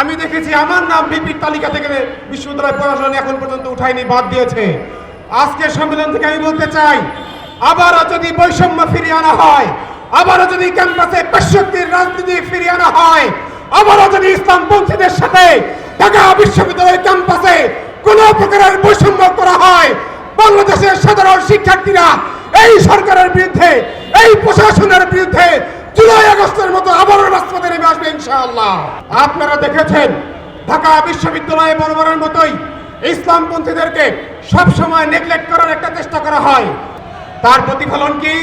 আমি দেখেছি আমার নাম বিপির তালিকা থেকে বিশ্ববিদ্যালয় প্রশাসন এখন পর্যন্ত উঠায়নি, বাদ দিয়েছে। আজকে সম্মেলন থেকে আমি বলতে চাই, আবারও যদি বৈষম্য ফিরিয়ে আনা হয়, আবারও যদি ক্যাম্পাসে পেশক্তির রাজনীতি ফিরিয়ে আনা হয়, আবারও যদি ইসলামপন্থীদের সাথে ঢাকা বিশ্ববিদ্যালয় ক্যাম্পাসে কোনো প্রকারের বৈষম্য করা হয়, বাংলাদেশের সাধারণ শিক্ষার্থীরা এই সরকারের বিরুদ্ধে, এই প্রশাসনের বিরুদ্ধে জুলাই আগস্টের মতো আবারও রাজপথে নেমে আসবে ইনশাআল্লাহ। আপনারা দেখেছেন, ঢাকা বিশ্ববিদ্যালয়ে বরাবরের মতোই ইসলামপন্থীদেরকে সবসময় নেগলেক্ট করার একটা চেষ্টা করা হয়। তার প্রতিফলন কি?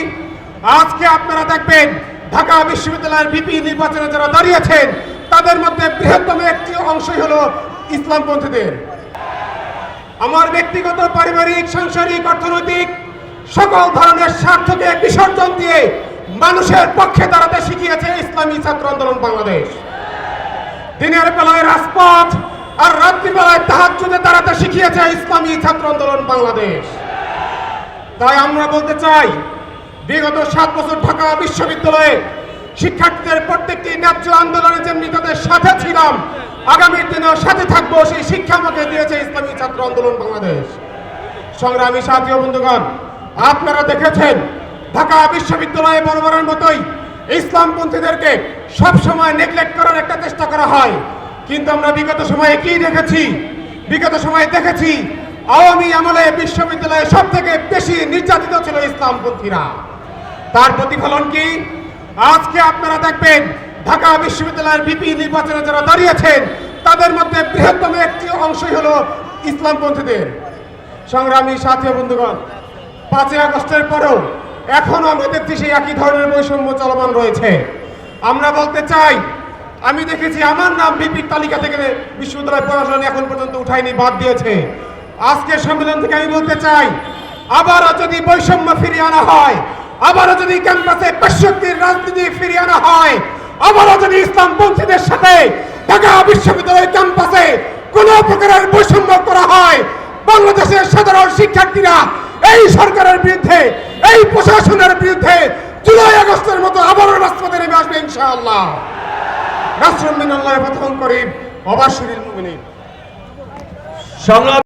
আজকে আপনারা দেখবেন, ঢাকা বিশ্ববিদ্যালয়ের ভিপি নির্বাচনে যারা দাঁড়িয়েছেন, তাদের মধ্যে বৃহত্তম একটি অংশই হলো ইসলামপন্থীদের। আমার ব্যক্তিগত, পারিবারিক, সাংসারিক, অর্থনৈতিক সকল ধরনের স্বার্থকে বিসর্জন দিয়ে মানুষের পক্ষে দাঁড়াতে শিখিয়েছে ইসলামী ছাত্র আন্দোলন বাংলাদেশ। দিনের বেলায় রাজপথ আর রাত্রিবেলায় তাহাজ্জুদে দাঁড়াতে শিখিয়েছে ইসলামী ছাত্র আন্দোলন বাংলাদেশ। তাই আমরা বলতে চাই, বিগত সাত বছর ঢাকা বিশ্ববিদ্যালয়ে শিক্ষার্থীদের প্রত্যেকটি ন্যায্য আন্দোলনে যেমনি তাদের সাথে ছিলাম, আগামী দিনেও সাথে থাকব সেই শিক্ষা আমাকে দিয়েছে ইসলামী ছাত্র আন্দোলন বাংলাদেশ। সংগ্রামী সাথী বন্ধুগণ, আপনারা দেখেছেন ঢাকা বিশ্ববিদ্যালয়ে বরাবরের মতোই ইসলামপন্থীদেরকে সবসময় নেগলেক্ট করার একটা চেষ্টা করা হয়। কিন্তু আমরা বিগত সময়ে কি দেখেছি? বিগত সময়ে দেখেছি, আওয়ামী আমলে বিশ্ববিদ্যালয়ে সব থেকে বেশি নির্যাতিত ছিল ইসলামপন্থীরা। তার প্রতিফলন কি? আজকে আপনারা দেখবেন, ঢাকা বিশ্ববিদ্যালয়ের ভিপি নির্বাচনে যারা দাঁড়িয়েছেন, তাদের মধ্যে বৃহত্তম একটি অংশই হলো ইসলামপন্থীদের। সংগ্রামী সাথী বন্ধুগণ, পাঁচই আগস্টের পরেও এখনও আমাদের সেই একই ধরনের বৈষম্য চলমান রয়েছে। আমরা বলতে চাই, আমি দেখেছি আমার নাম বিপির তালিকা থেকে বিশ্ববিদ্যালয় প্রশাসন এখন পর্যন্ত উঠায়নি, বাদ দিয়েছে। আজকের সম্মেলন থেকে আমি বলতে চাই, আবারও যদি বৈষম্য ফিরিয়ে আনা হয়, আবারও যদি ক্যাম্পাসে পেশক্তির রাজনীতি ফিরিয়ে আনা হয়, আবারও যদি ইসলামপন্থীদের সাথে ঢাকা বিশ্ববিদ্যালয় ক্যাম্পাসে কোনো প্রকারের বৈষম্য করা হয়, বাংলাদেশের সাধারণ শিক্ষার্থীরা এই সরকারের বিরুদ্ধে এই প্রশাসনের বিরুদ্ধে জুলাই আগস্টের মতো আবারও রাজপথে নেমে আসবে ইনশাআল্লাহ। রাষ্ট্রমিন আল্লাহ করিম অবাসীর মুমিনিন। সংগ্রাম